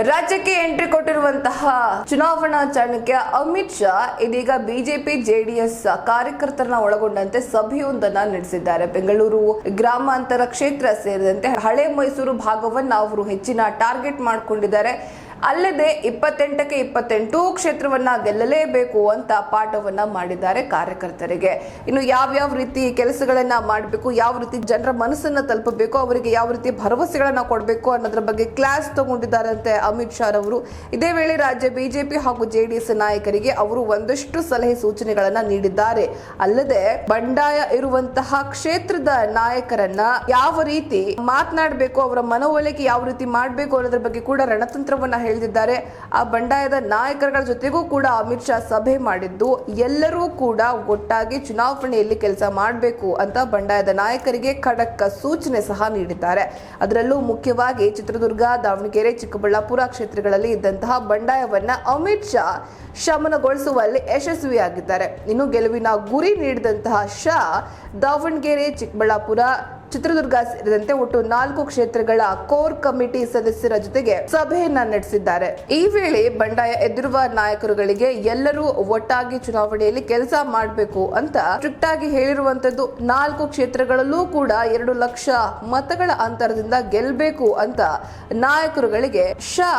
ರಾಜ್ಯಕ್ಕೆ ಎಂಟ್ರಿ ಕೊಟ್ಟಿರುವಂತಹ ಚುನಾವಣಾ ಚಾಣಕ್ಯ ಅಮಿತ್ ಶಾ ಇದೀಗ ಬಿಜೆಪಿ ಜೆಡಿಎಸ್ ಕಾರ್ಯಕರ್ತರನ್ನ ಒಳಗೊಂಡಂತೆ ಸಭೆಯೊಂದನ್ನ ನಡೆಸಿದ್ದಾರೆ. ಬೆಂಗಳೂರು ಗ್ರಾಮಾಂತರ ಕ್ಷೇತ್ರ ಸೇರಿದಂತೆ ಹಳೆ ಮೈಸೂರು ಭಾಗವನ್ನ ಅವರು ಹೆಚ್ಚಿನ ಟಾರ್ಗೆಟ್ ಮಾಡಿಕೊಂಡಿದ್ದಾರೆ. ಅಲ್ಲದೆ ಇಪ್ಪತ್ತೆಂಟಕ್ಕೆ ಇಪ್ಪತ್ತೆಂಟು ಕ್ಷೇತ್ರವನ್ನ ಗೆಲ್ಲಲೇಬೇಕು ಅಂತ ಪಾಠವನ್ನ ಮಾಡಿದ್ದಾರೆ ಕಾರ್ಯಕರ್ತರಿಗೆ. ಇನ್ನು ಯಾವ್ಯಾವ ರೀತಿ ಕೆಲಸಗಳನ್ನ ಮಾಡಬೇಕು, ಯಾವ ರೀತಿ ಜನರ ಮನಸ್ಸನ್ನ ತಲುಪಬೇಕು, ಅವರಿಗೆ ಯಾವ ರೀತಿ ಭರವಸೆಗಳನ್ನ ಕೊಡಬೇಕು ಅನ್ನೋದ್ರ ಬಗ್ಗೆ ಕ್ಲಾಸ್ ತಗೊಂಡಿದ್ದಾರಂತೆ ಅಮಿತ್ ಶಾ ರವರು. ಇದೇ ವೇಳೆ ರಾಜ್ಯ ಬಿಜೆಪಿ ಹಾಗೂ ಜೆಡಿಎಸ್ ನಾಯಕರಿಗೆ ಅವರು ಒಂದಷ್ಟು ಸಲಹೆ ಸೂಚನೆಗಳನ್ನ ನೀಡಿದ್ದಾರೆ. ಅಲ್ಲದೆ ಬಂಡಾಯ ಇರುವಂತಹ ಕ್ಷೇತ್ರದ ನಾಯಕರನ್ನ ಯಾವ ರೀತಿ ಮಾತನಾಡಬೇಕು, ಅವರ ಮನವೊಲಿಕೆ ಯಾವ ರೀತಿ ಮಾಡಬೇಕು ಅನ್ನೋದ್ರ ಬಗ್ಗೆ ಕೂಡ ರಣತಂತ್ರವನ್ನ ಹೇಳಿದ್ದಾರೆ. ಆ ಬಂಡಾಯದ ನಾಯಕರುಗಳ ಜೊತೆಗೂ ಕೂಡ ಅಮಿತ್ ಶಾ ಸಭೆ ಮಾಡಿದ್ದು, ಎಲ್ಲರೂ ಕೂಡ ಒಟ್ಟಾಗಿ ಚುನಾವಣೆಯಲ್ಲಿ ಕೆಲಸ ಮಾಡಬೇಕು ಅಂತ ಬಂಡಾಯದ ನಾಯಕರಿಗೆ ಖಡಕ್ ಸೂಚನೆ ಸಹ ನೀಡಿದ್ದಾರೆ. ಅದರಲ್ಲೂ ಮುಖ್ಯವಾಗಿ ಚಿತ್ರದುರ್ಗ, ದಾವಣಗೆರೆ, ಚಿಕ್ಕಬಳ್ಳಾಪುರ ಕ್ಷೇತ್ರಗಳಲ್ಲಿ ಇದ್ದಂತಹ ಬಂಡಾಯವನ್ನ ಅಮಿತ್ ಶಾ ಶಮನಗೊಳಿಸುವಲ್ಲಿ ಯಶಸ್ವಿಯಾಗಿದ್ದಾರೆ. ಇನ್ನು ಗೆಲುವಿನ ಗುರಿ ನೀಡಿದಂತಹ ಶಾ ದಾವಣಗೆರೆ, ಚಿಕ್ಕಬಳ್ಳಾಪುರ ಚಿತ್ರದುರ್ಗ ಸೇರಿದಂತೆ ಒಟ್ಟು ನಾಲ್ಕು ಕ್ಷೇತ್ರಗಳ ಕೋರ್ ಕಮಿಟಿ ಸದಸ್ಯರ ಜೊತೆಗೆ ಸಭೆಯನ್ನ ನಡೆಸಿದ್ದಾರೆ. ಈ ವೇಳೆ ಬಂಡಾಯ ಎದುರುವ ನಾಯಕರುಗಳಿಗೆ ಎಲ್ಲರೂ ಒಟ್ಟಾಗಿ ಚುನಾವಣೆಯಲ್ಲಿ ಕೆಲಸ ಮಾಡಬೇಕು ಅಂತ ಸ್ಟ್ರಿಕ್ಟ್ ಆಗಿ ಹೇಳಿರುವಂತದ್ದು ನಾಲ್ಕು ಕ್ಷೇತ್ರಗಳಲ್ಲೂ ಕೂಡ ಎರಡು ಲಕ್ಷ ಮತಗಳ ಅಂತರದಿಂದ ಗೆಲ್ಲಬೇಕು ಅಂತ ನಾಯಕರುಗಳಿಗೆ ಶಾ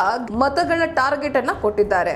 ಮತಗಳ ಟಾರ್ಗೆಟ್ ಅನ್ನ ಕೊಟ್ಟಿದ್ದಾರೆ.